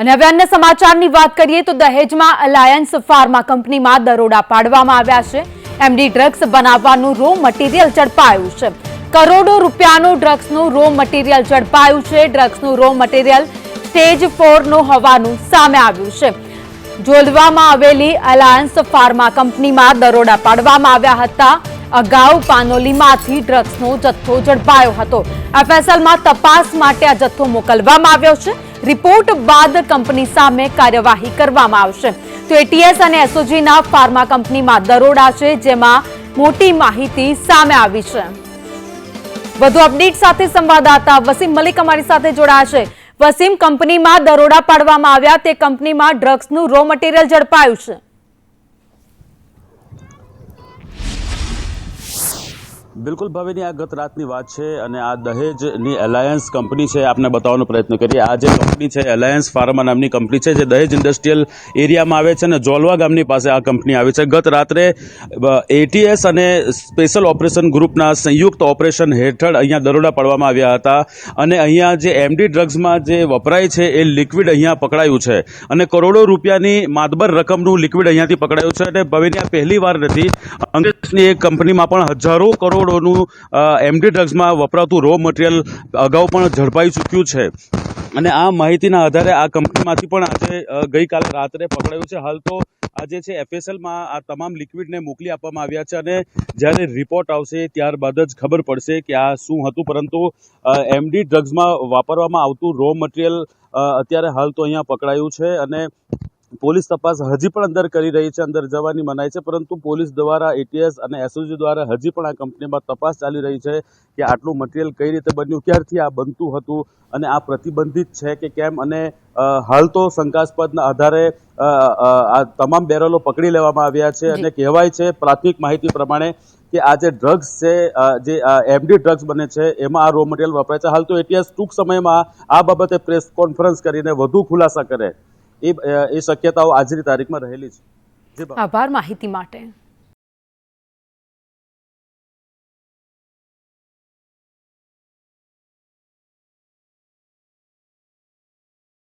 અને હવે અન્ય સમાચારની વાત કરીએ તો દહેજમાં અલાયન્સ ફાર્મા કંપનીમાં દરોડા પાડવામાં આવ્યા છે. એમડી ડ્રગ્સ બનાવવાનું રો મટીરિયલ ઝડપાયું છે. કરોડો રૂપિયાનું ડ્રગ્સનું રો મટીરિયલ ઝડપાયું છે. ડ્રગ્સનું રો મટીરિયલ સ્ટેજ ફોરનું હોવાનું સામે આવ્યું છે. જોલવામાં આવેલી અલાયન્સ ફાર્મા કંપનીમાં દરોડા પાડવામાં આવ્યા હતા. અગાઉ પાનોલીમાંથી ડ્રગ્સનો જથ્થો ઝડપાયો હતો. એફએસએલમાં તપાસ માટે આ જથ્થો મોકલવામાં આવ્યો છે. રિપોર્ટ બાદ કંપની સામે કાર્યવાહી કરવામાં આવશે. તો એટીએસ અને એસઓજીના ફાર્મા કંપનીમાં દરોડા છે, જેમાં મોટી માહિતી સામે આવી છે. વધુ અપડેટ સાથે સંવાદદાતા વસીમ મલિક અમારી સાથે જોડાયા છે. વસીમ, કંપનીમાં દરોડા પાડવામાં આવ્યા, તે કંપનીમાં ડ્રગ્સનું રો મટીરિયલ ઝડપાયું છે. બિલકુલ ભાવેની, આ ગત રાતની વાત છે અને આ દહેજની એલાયન્સ કંપની છે. આપને બતાવવાનો પ્રયત્ન કરીએ. આ જે કંપની છે, એલાયન્સ ફાર્મા નામની કંપની છે, જે દહેજ ઇન્ડસ્ટ્રીયલ એરિયામાં આવે છે અને જોલવા ગામની પાસે આ કંપની આવી છે. ગત રાત્રે એટીએસ અને સ્પેશિયલ ઓપરેશન ગ્રુપના સંયુક્ત ઓપરેશન હેઠળ અહીંયા દરોડા પાડવામાં આવ્યા હતા અને અહીંયા જે એમડી ડ્રગ્સમાં જે વપરાય છે, એ લિક્વિડ અહીંયા પકડાયું છે અને કરોડો રૂપિયાની માતબર રકમનું લિક્વિડ અહીંયાથી પકડાયું છે. અને ભાવેની, આ પહેલી વાર નથી. અંગ્રેજની એક કંપનીમાં પણ હજારો કરોડોનું એમડી ડ્રગ્સમાં વપરાતું રો મટીરિયલ અગાઉ પણ ઝડપાઈ ચૂક્યું છે. અને આ માહિતીના આધારે આ કંપનીમાંથી પણ આજે ગઈકાલે રાત્રે પકડાયું છે. હાલ તો આજે છે એફએસએલમાં આ તમામ લિક્વિડને મોકલી આપવામાં આવ્યા છે અને જ્યારે રિપોર્ટ આવશે ત્યારબાદ જ ખબર પડશે કે આ શું હતું. પરંતુ એમડી ડ્રગ્સમાં વાપરવામાં આવતું રો મટીરિયલ અત્યારે હાલ તો અહીંયા પકડાયું છે અને પોલીસ તપાસ હજી પણ અંદર કરી રહી છે અંદર જવાની મનાઈ છે પરંતુ પોલીસ દ્વારા એટીએસ અને એસઓજી દ્વારા હજી પણ આ કંપનીમાં તપાસ ચાલી રહી છે કે આટલું મટીરિયલ કઈ રીતે બન્યું ક્યારથી આ બનતું હતું અને આ પ્રતિબંધિત છે કે કેમ અને હાલ તો શંકાસ્પદના આધારે આ તમામ બેરલો પકડી લેવામાં આવ્યા છે અને કહેવાય છે પ્રાથમિક માહિતી પ્રમાણે કે આ જે ડ્રગ્સ છે જે એમડી ડ્રગ્સ બને છે એમાં આ રો મટીરિયલ વપરાય છે. હાલ તો એટીએસ ટૂંક સમયમાં આ બાબતે પ્રેસ કોન્ફરન્સ કરીને વધુ ખુલાસા કરે. એ એ શક્યતાઓ આજની તારીખમાં રહેલી છે. આભાર માહિતી માટે.